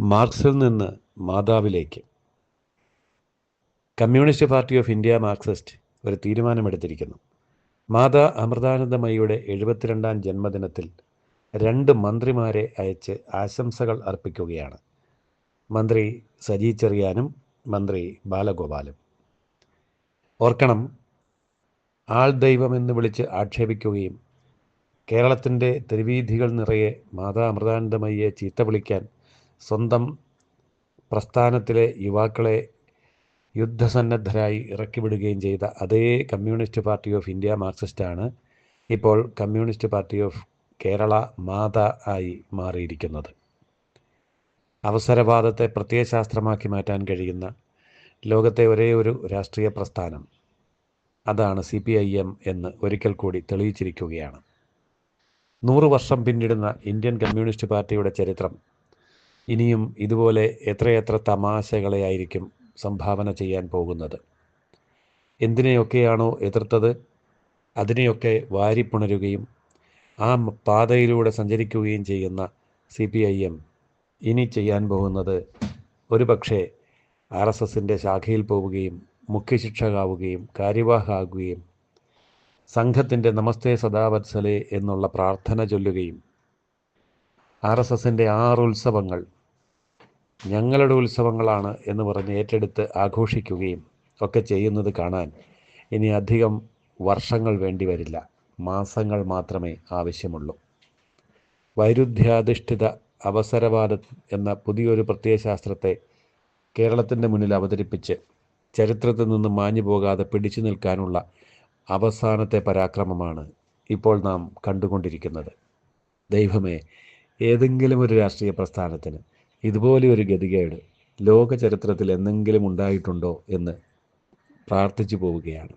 മാർക്സിൽ നിന്ന് മാതാവിലേക്ക്. Communist party of India Marxist ഒരു തീരുമാനമെടുത്തിരിക്കുന്നു. മാതാ അമൃതാനന്ദമയിയുടെ എഴുപത്തിരണ്ടാം ജന്മദിനത്തിൽ രണ്ട് മന്ത്രിമാരെ അയച്ച് ആശംസകൾ അർപ്പിക്കുകയാണ്. മന്ത്രി സജി ചെറിയാനും മന്ത്രി ബാലഗോപാലും. ഓർക്കണം ആൾ ദൈവമെന്ന് വിളിച്ച് ആക്ഷേപിക്കുകയും കേരളത്തിന്റെ തെരുവീഥികൾ നിറയെ മാതാ അമൃതാനന്ദമയ്യെ ചീത്ത വിളിക്കാൻ സ്വന്തം പ്രസ്ഥാനത്തിലെ യുവാക്കളെ യുദ്ധസന്നദ്ധരായി ഇറക്കിവിടുകയും ചെയ്ത അതേ കമ്മ്യൂണിസ്റ്റ് പാർട്ടി ഓഫ് ഇന്ത്യ മാർക്സിസ്റ്റാണ് ഇപ്പോൾ കമ്മ്യൂണിസ്റ്റ് പാർട്ടി ഓഫ് കേരള മാത ആയി മാറിയിരിക്കുന്നത്. അവസരവാദത്തെ പ്രത്യയശാസ്ത്രമാക്കി മാറ്റാൻ കഴിയുന്ന ലോകത്തെ ഒരേ ഒരു രാഷ്ട്രീയ പ്രസ്ഥാനം. അതാണ് സി പി ഐ എം എന്ന് ഒരിക്കൽ കൂടി തെളിയിച്ചിരിക്കുകയാണ്. നൂറ് വർഷം പിന്നിടുന്ന ഇന്ത്യൻ കമ്മ്യൂണിസ്റ്റ് പാർട്ടിയുടെ ചരിത്രം ഇനിയും ഇതുപോലെ എത്രയെത്ര തമാശകളെയായിരിക്കും സംഭാവന ചെയ്യാൻ പോകുന്നത്? എന്തിനെയൊക്കെയാണോ എതിർത്തത്? അതിനെയൊക്കെ വാരിപ്പുണരുകയും ആ പാതയിലൂടെ സഞ്ചരിക്കുകയും ചെയ്യുന്ന സി പി ഐ എം ഇനി ചെയ്യാൻ പോകുന്നത് ഒരു പക്ഷേ ആർ എസ് എസിന്റെ ശാഖയിൽ പോവുകയും മുഖ്യശിക്ഷകാവുകയും കാര്യവാഹാകുകയും സംഘത്തിന്റെ നമസ്തേ സദാവത്സലേ എന്നുള്ള പ്രാർത്ഥന ചൊല്ലുകയും ആർ എസ് എസിന്റെ ആറ് ഉത്സവങ്ങൾ ഞങ്ങളുടെ ഉത്സവങ്ങളാണ് എന്ന് പറഞ്ഞ് ഏറ്റെടുത്ത് ആഘോഷിക്കുകയും ഒക്കെ ചെയ്യുന്നത് കാണാൻ ഇനി അധികം വർഷങ്ങൾ വേണ്ടി വരില്ല. മാസങ്ങൾ മാത്രമേ ആവശ്യമുള്ളൂ. വൈരുദ്ധ്യാധിഷ്ഠിത അവസരവാദ എന്ന പുതിയൊരു പ്രത്യയശാസ്ത്രത്തെ കേരളത്തിന്റെ മുന്നിൽ അവതരിപ്പിച്ച് ചരിത്രത്തിൽ നിന്ന് മാഞ്ഞു പോകാതെ പിടിച്ചു നിൽക്കാനുള്ള അവസാനത്തെ പരാക്രമമാണ് ഇപ്പോൾ നാം കണ്ടുകൊണ്ടിരിക്കുന്നത്. ദൈവമേ ഏതെങ്കിലും ഒരു രാഷ്ട്രീയ പ്രസ്ഥാനത്തിന് ഇതുപോലെ ഒരു ഗതികേട് ലോക ചരിത്രത്തിൽ എന്തെങ്കിലും ഉണ്ടായിട്ടുണ്ടോ എന്ന് പ്രാർത്ഥിച്ചു പോവുകയാണ്.